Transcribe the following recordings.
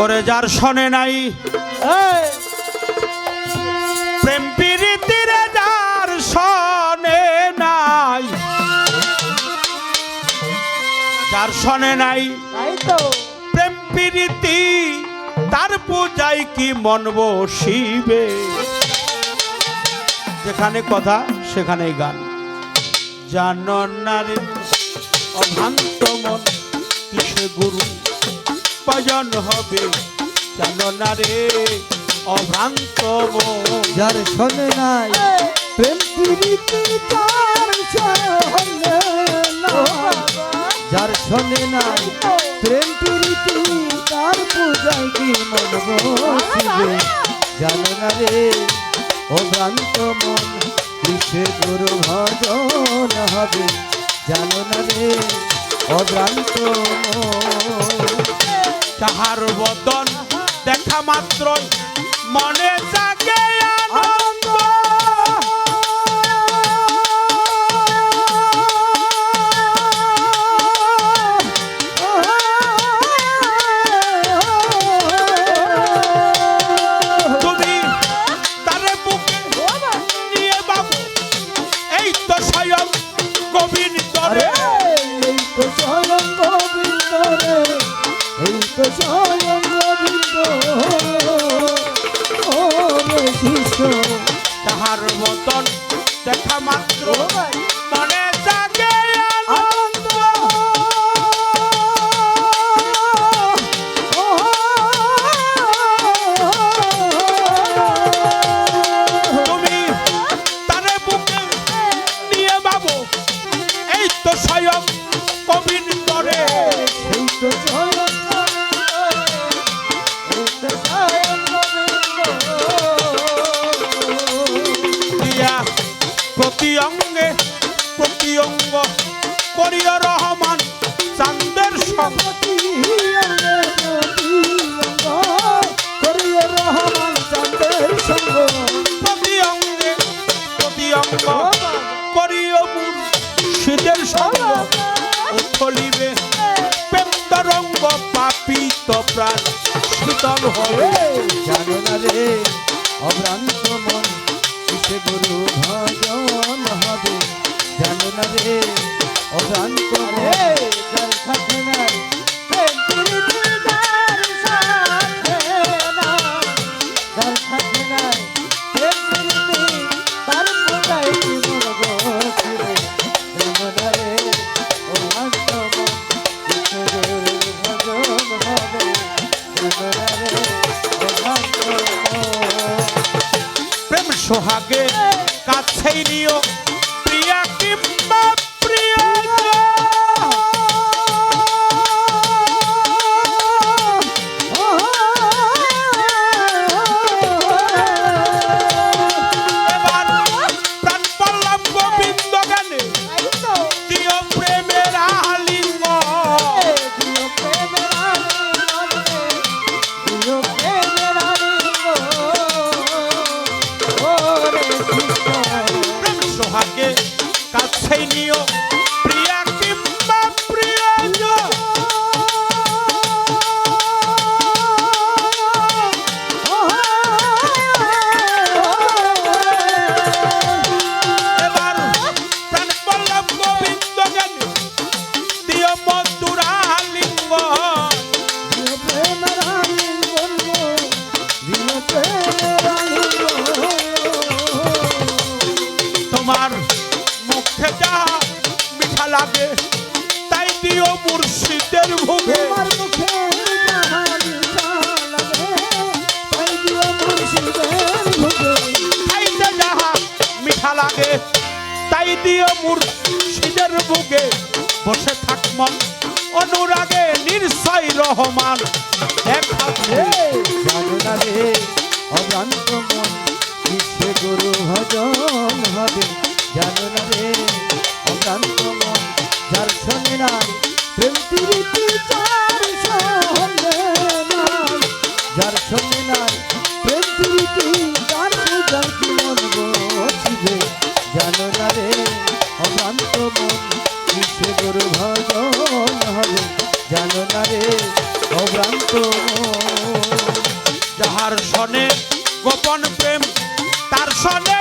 ওরে যার শোনে নাই প্রেম প্রীতিরে যার শোনে নাই। যার শোনে নাই তো। প্রেম প্রীতি তার পূজাই কি মন বসিবে? যেখানে কথা সেখানেই গান। জানো না রে অভ্রান্ত মন কিসে গুরু? ভজন হবে। জানো না রে, অভ্রান্ত যার শোনে নাই, প্রেম যার শোনে নাই, প্রেম প্রীতি তার পূজায় কি মন বসিবে? জানো না রে ও ভ্রান্ত মন কিসে গুরু ভজন হবে? জানো না রে ও ভ্রান্ত মন। তাহার বদন দেখা মাত্র মনে জাগে উথলিবে পেন্দরঙ্গ পাপিত প্রাণ শীতল হবে। জানো না রে অভ্রান্ত মন কিসে গুরু ভজন হবে? জানো না রে অভ্রান্ত মন যার সাথে নাই সোহাগে কাছেই নিও। প্রিয়া কিংবা কাছেই নিও। প্রিয়া দিও মুর্শিদের ভোগে। খাইতে যাহা মিঠা লাগে তাই দিও মুর্শিদের বুকে বসে থাক মন অনুরাগে নির্ষয় রহমান। এক হাতে অভ্রান্ত মন কিসে গুরু ভজন হবে। জানো না রে মন যার শোনে নাই, প্রেম প্রীতি যার শোনে নাই। যার শোনে নাই, প্রেম প্রীতি তার পূজার কি বসিবে জানো না রে অভ্রান্ত কিসে গুরু ভজন হবে? জানো না রে, অভ্রান্ত মন। যাহার সনে গোপন প্রেম, তার সনে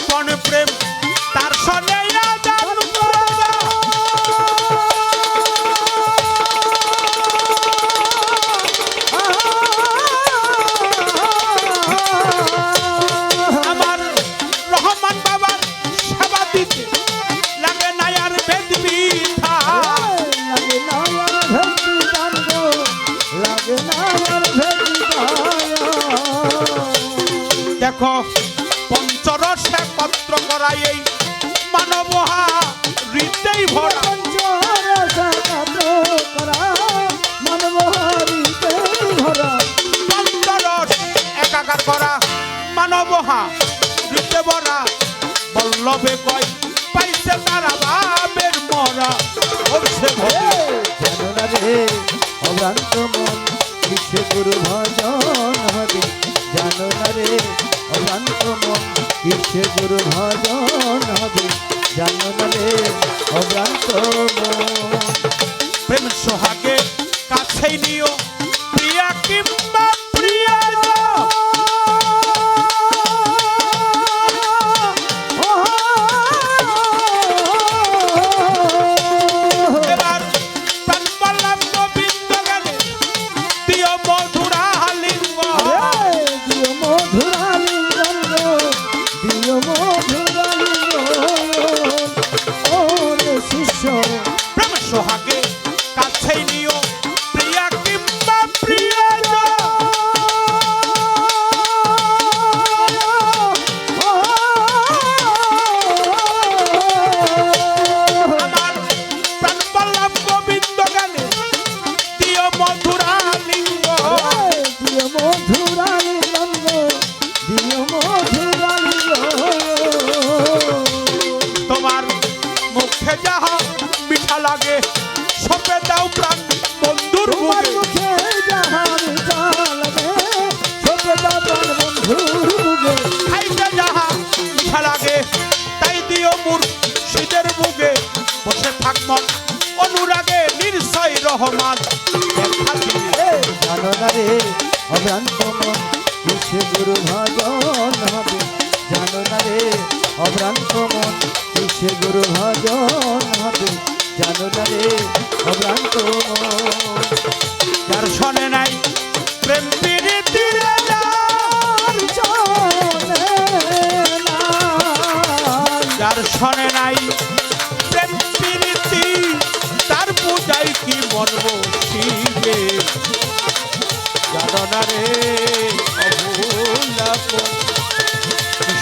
গোপন প্রেম তার সনে আদান করা এই মানবহা হৃদয় ভরা। একাকার করা মানবহা হৃদয় ভরা। বল্লভে কয়, পাইছে তারা ভাবের মরা। হচ্ছে অভ্রান্ত মন বিশ্ব গুরু ভজন হবে জানো না রে অভ্রান্ত মন বিশ্ব গুরু ভজন হবে জানো না রে অভ্রান্ত মন প্রেম সোহাগে কাছেই নিও প্রিয়া কিংবা প্রিয়া এবার প্রাণ পাল্লাম গোবিন্দ গানে দিও মধুরা থাকমন অনুরাগে নির্ষয় রহমান। দেখা দিলে জানো না রে অভ্রান্ত মন কিসে গুরু ভজন হবে? জানো অভ্রান্ত মন কিসে গুরু ভজন হবে? জানো অভ্রান্ত মন। যার নাই প্রেম রে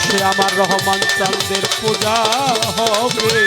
সে আমার রহমান চাঁদের পূজা হবে।